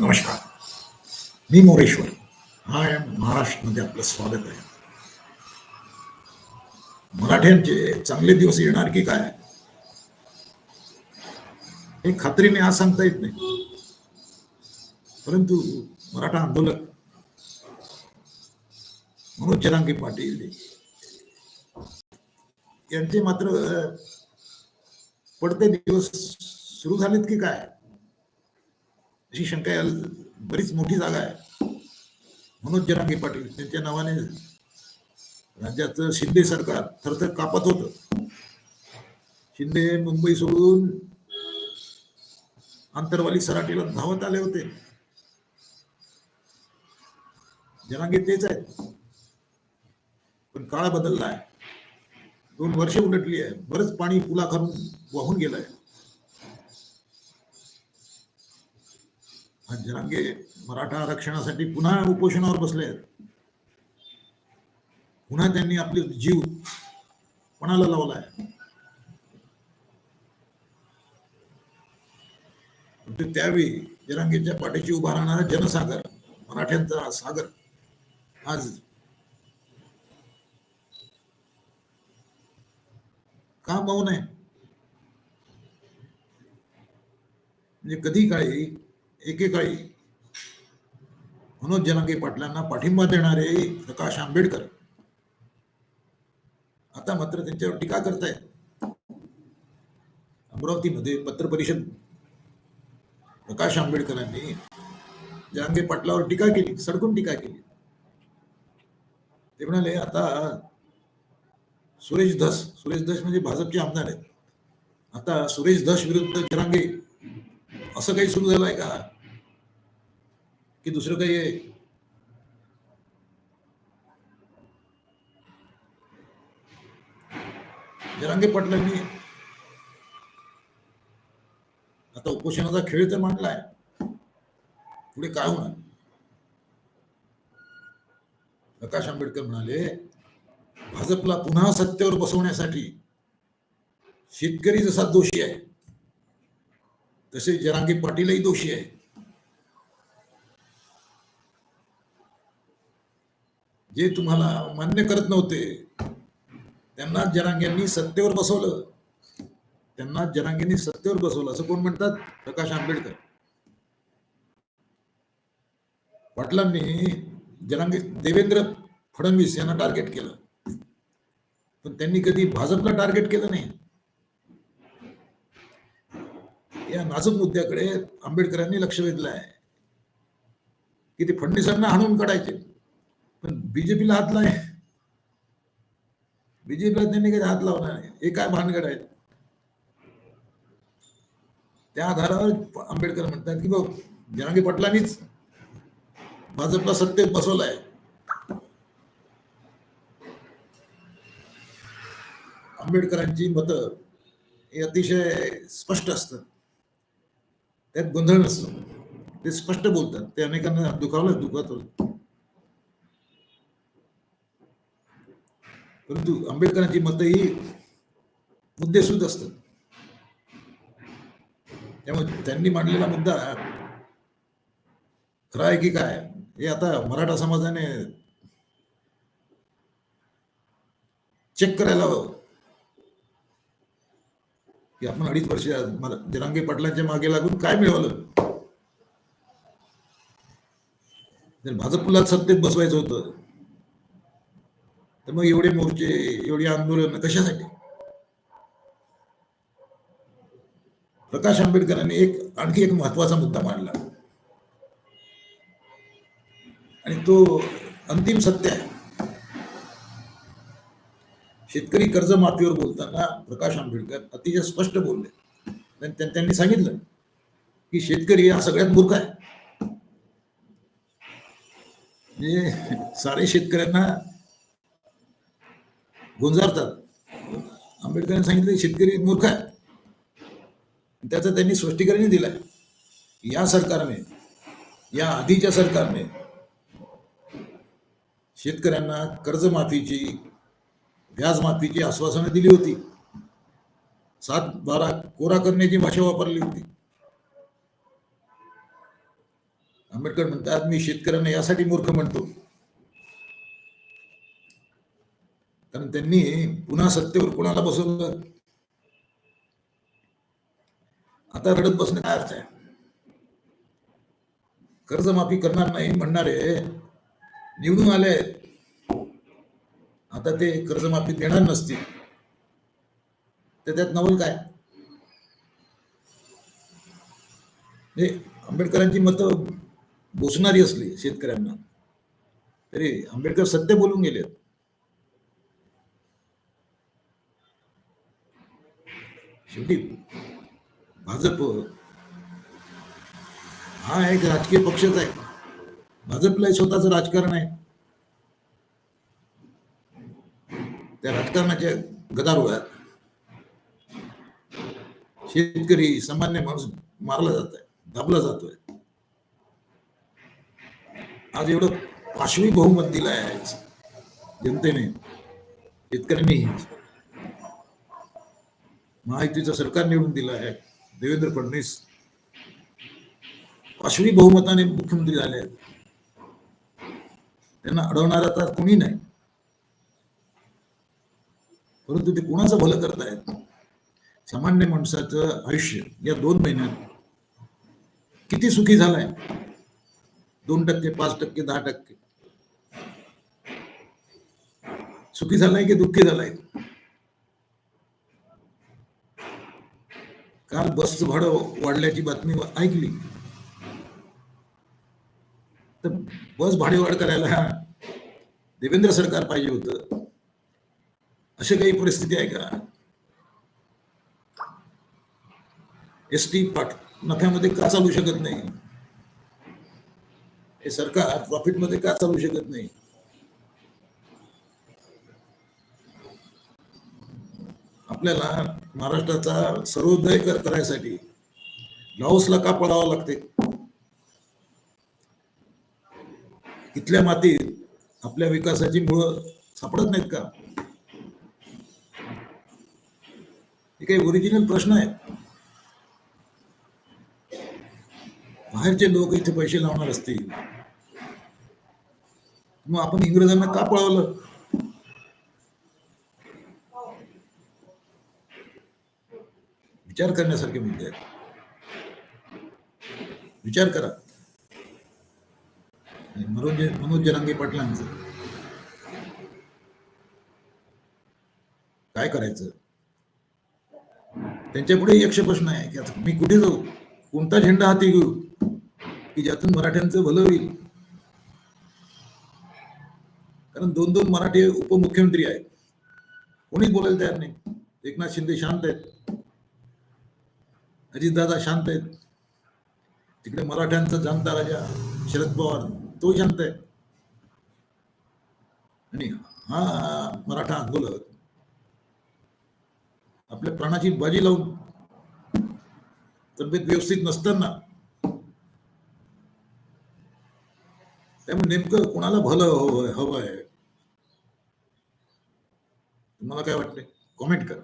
नमस्कार. मी मोरेश्वर. हा हाय महाराष्ट्रामध्ये आपलं स्वागत आहे. मराठ्यांचे चांगले दिवस येणार की काय? हे खात्रीने आज सांगता येत नाही. परंतु मराठा आंदोलक मनोज जरांगी पाटील यांचे मात्र पडते दिवस सुरू झालेत की काय? अशी शंका यायला बरीच मोठी जागा आहे. मनोज जरांगे पाटील त्यांच्या नावाने राज्याचं शिंदे सरकार थरथर कापत होत. शिंदे मुंबई सोडून आंतरवाली सराटीला धावत आले होते. जनांगे तेच आहेत. पण काळ बदललाय दोन वर्ष उलटली आहे. बरंच पाणी पुलाखालून वाहून गेलंय आज जरांगे मराठा आरक्षणासाठी पुन्हा उपोषणावर बसले आहेत. पुन्हा त्यांनी आपले जीव कोणाला लावलाय? त्यावेळी जरांगेच्या पाठीशी उभा राहणारा जनसागर मराठ्यांचा सागर आज का मौन आहे? म्हणजे कधी काळी एकेकाळी मनोज जनांगे पाटलांना पाठिंबा देणारे प्रकाश आंबेडकर. आता मात्र त्यांच्यावर टीका करतायत. अमरावतीमध्ये पत्रपरिषद प्रकाश आंबेडकरांनी जनांगे पाटलावर टीका केली सडकून टीका केली. ते म्हणाले आता सुरेश धस सुरेश धस म्हणजे भाजपचे आमदार आहेत. आता सुरेश धस विरुद्ध जरांगे असं काही सुरू झालंय का? की दुसरं काही आहे जरांगे पाटलांनी आता उपोषणाचा खेळ तर मांडलाय पुढे काय होणार प्रकाश आंबेडकर म्हणाले भाजपला पुन्हा सत्तेवर बसवण्यासाठी शेतकरी जसा दोषी आहे तसे जरांगे पाटीलही दोषी आहे जे तुम्हाला मान्य करत नव्हते त्यांना जनांग्यांनी सत्तेवर बसवलं. त्यांना जनांग्यांनी सत्तेवर बसवलं. असं कोण म्हणतात? प्रकाश आंबेडकर. पाटलांनी जरांगे देवेंद्र फडणवीस यांना टार्गेट केलं. पण त्यांनी कधी भाजपला टार्गेट केलं नाही. या नाजूक मुद्द्याकडे आंबेडकरांनी लक्ष वेधलं आहे की ते फडणवीसांना हाणून काढायचे. पण बीजेपीला हात लाय बीजेपीला त्यांनी काही हात लावला नाही. हे काय भानगड आहे त्या आधारावर आंबेडकर म्हणतात की बघ जनांगी पाटलांनीच भाजपला सत्तेत बसवलाय. आंबेडकरांची मतं हे अतिशय स्पष्ट असतात. त्यात गोंधळ नसतो. ते स्पष्ट बोलतात. ते अनेकांना दुखावलं दुखावलं परंतु आंबेडकरांची मतं ही मुद्देसूद असतात. त्यामुळे त्यांनी मांडलेला मुद्दा खरा आहे की काय हे आता मराठा समाजाने चेक करायला हवं. की आपण अडीच वर्ष मला जरांगे पाटलांच्या मागे लागून काय मिळवलं? जर भाजपला सत्तेत बसवायचं होतं तर मग एवढे मोर्चे एवढी आंदोलन कशासाठी? प्रकाश आंबेडकरांनी एक आणखी एक महत्त्वाचा मुद्दा मांडला. आणि तो अंतिम सत्य आहे. शेतकरी कर्जमाफीवर बोलताना प्रकाश आंबेडकर अतिशय स्पष्ट बोलले. त्यांनी सांगितलं की शेतकरी हा सगळ्यात मूर्ख आहे. म्हणजे सारे शेतकऱ्यांना गुंजारतात. आंबेडकरांनी सांगितलं शेतकरी मूर्ख आहे. त्याचं त्यांनी स्पष्टीकरणही दिलाय. या सरकारने या आधीच्या सरकारने शेतकऱ्यांना कर्जमाफीची व्याजमाफीची आश्वासनं दिली होती. सात बारा कोरा करण्याची भाषा वापरली होती. आंबेडकर म्हणतात मी शेतकऱ्यांना यासाठी मूर्ख म्हणतो. कारण त्यांनी पुन्हा सत्तेवर कोणाला बसवलं? आता रडत बसणे काय अर्थ आहे. कर्जमाफी करणार नाही म्हणणारे निवडून आले आता ते कर्जमाफी देणार नसतील. तर त्यात नवल काय? आंबेडकरांची मतं बोसणारी असली शेतकऱ्यांना. तरी आंबेडकर सत्य बोलून गेलेत. शेवटी भाजप हा एक राजकीय पक्षच आहे. भाजपला स्वतःच राजकारण आहे. त्या राजकारणाच्या गदारोळात शेतकरी सामान्य माणूस मारला जात आहे दाबला जातोय. आज एवढं पाशवी बहुमत दिलं आहे जनतेने शेतकऱ्यांनी महायुतीचं सरकार निवडून दिलं आहे. देवेंद्र फडणवीस पाशवी बहुमताने मुख्यमंत्री झाले आहेत. त्यांना अडवणारा तर कोणी नाही. परंतु ते कोणाचं भलं करतायत सामान्य माणसाचं आयुष्य या दोन महिन्यात किती सुखी झालाय? दोन टक्के पाच टक्के दहा टक्के. सुखी झालाय की दुःखी झालाय? काल बसचं भाडं वाढल्याची बातमी ऐकली. तर बस भाडे वाढ करायला देवेंद्र सरकार पाहिजे होतं. अशी काही परिस्थिती आहे का? एस टी पाठ नफ्यामध्ये का चालू शकत नाही? हे सरकार प्रॉफिटमध्ये का चालू शकत नाही? आपल्याला महाराष्ट्राचा सर्वोदय कर करायसाठी का पळावं लागते? इथल्या मातीत आपल्या विकासाची मुळं सापडत नाहीत का? हे काही ओरिजिनल प्रश्न आहेत. बाहेरचे लोक इथे पैसे लावणार असतील. मग आपण इंग्रजांना का पळवलं? विचार करण्यासारखे मुद्दे आहेत. विचार करा. मनोज मनोज जरांगे पाटलांचं. काय करायचं? त्यांच्या पुढे यक्ष प्रश्न आहे की आता मी कुठे जाऊ? कोणता झेंडा हाती घेऊ? की ज्यातून मराठ्यांचं भलं होईल? कारण दोन दोन मराठी उपमुख्यमंत्री आहेत. कोणीच बोलायला तयार नाही. एकनाथ शिंदे शांत आहेत. अजितदादा शांत आहेत. तिकडे मराठ्यांचा जाणता राजा शरद पवार तो शांत आहे. आणि हा मराठा आंदोलक आपल्या प्राणाची बाजी लावून तब्येत व्यवस्थित नसताना त्यामुळे नेमकं कोणाला भलं हवं हवं आहे? तुम्हाला काय वाटतंय? कॉमेंट करा.